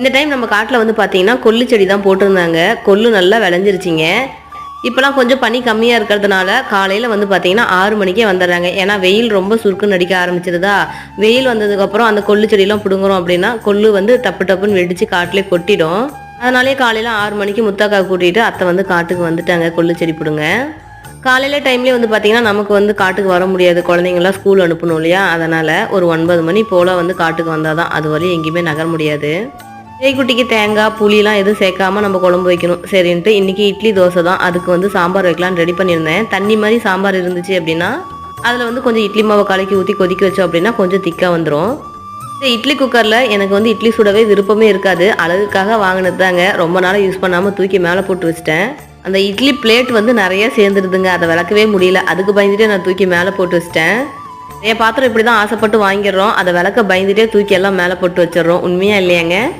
இந்த டைம் நம்ம காட்டில் வந்து பார்த்தீங்கன்னா கொல்லு செடி தான் போட்டிருந்தாங்க. கொல்லு நல்லா விளைஞ்சிருச்சிங்க. இப்போலாம் கொஞ்சம் பனி கம்மியாக இருக்கிறதுனால காலையில் வந்து பார்த்தீங்கன்னா ஆறு மணிக்கே வந்துடுறாங்க. ஏன்னா வெயில் ரொம்ப சுருக்குன்னு அடிக்க ஆரம்பிச்சிருதா வெயில் வந்ததுக்கப்புறம் அந்த கொல்லு செடியெல்லாம் பிடுங்குறோம் அப்படின்னா கொல்லு வந்து டப்பு டப்புன்னு வெடித்து காட்டிலே கொட்டிடும். அதனாலே காலையில் ஆறு மணிக்கு முத்தாக்கா கூட்டிகிட்டு அத்தை வந்து காட்டுக்கு வந்துட்டாங்க. கொல்லு செடி பிடுங்க. காலையில் டைம்லேயே வந்து பார்த்தீங்கன்னா நமக்கு வந்து காட்டுக்கு வர முடியாது. குழந்தைங்களாம் ஸ்கூல் அனுப்பணும் இல்லையா? அதனால் ஒரு ஒன்பது மணி போல் வந்து காட்டுக்கு வந்தால் தான் அது வரையும் எங்கேயுமே நகர முடியாது. தேய்க்குட்டிக்கு தேங்காய் புளிலாம் எதுவும் சேர்க்காம நம்ம குழம்பு வைக்கணும். சரின்ட்டு இன்றைக்கி இட்லி தோசை தான். அதுக்கு வந்து சாம்பார் வைக்கலாம்னு ரெடி பண்ணியிருந்தேன். தண்ணி மாதிரி சாம்பார் இருந்துச்சு அப்படின்னா அதில் வந்து கொஞ்சம் இட்லி மாவை கலக்கி ஊற்றி கொதிக்க வச்சோம் அப்படின்னா கொஞ்சம் திக்காக வந்துடும் இந்த இட்லி குக்கரில் எனக்கு வந்து இட்லி சுடவே விருப்பமே இருக்காது. அழகுக்காக வாங்கினது தாங்க. ரொம்ப நாளாக யூஸ் பண்ணாமல் தூக்கி மேலே போட்டு வச்சிட்டேன். அந்த இட்லி பிளேட் வந்து நிறைய சேர்ந்துருதுங்க. அதை விளக்கவே முடியல. அதுக்கு பயந்துட்டே நான் தூக்கி மேலே போட்டு வச்சிட்டேன். என் பாத்திரம் இப்படி தான் ஆசைப்பட்டு வாங்கிடுறோம். அதை விளக்க பயந்துட்டே தூக்கி எல்லாம் மேலே போட்டு வச்சிடுறோம். உண்மையாக இல்லையாங்க?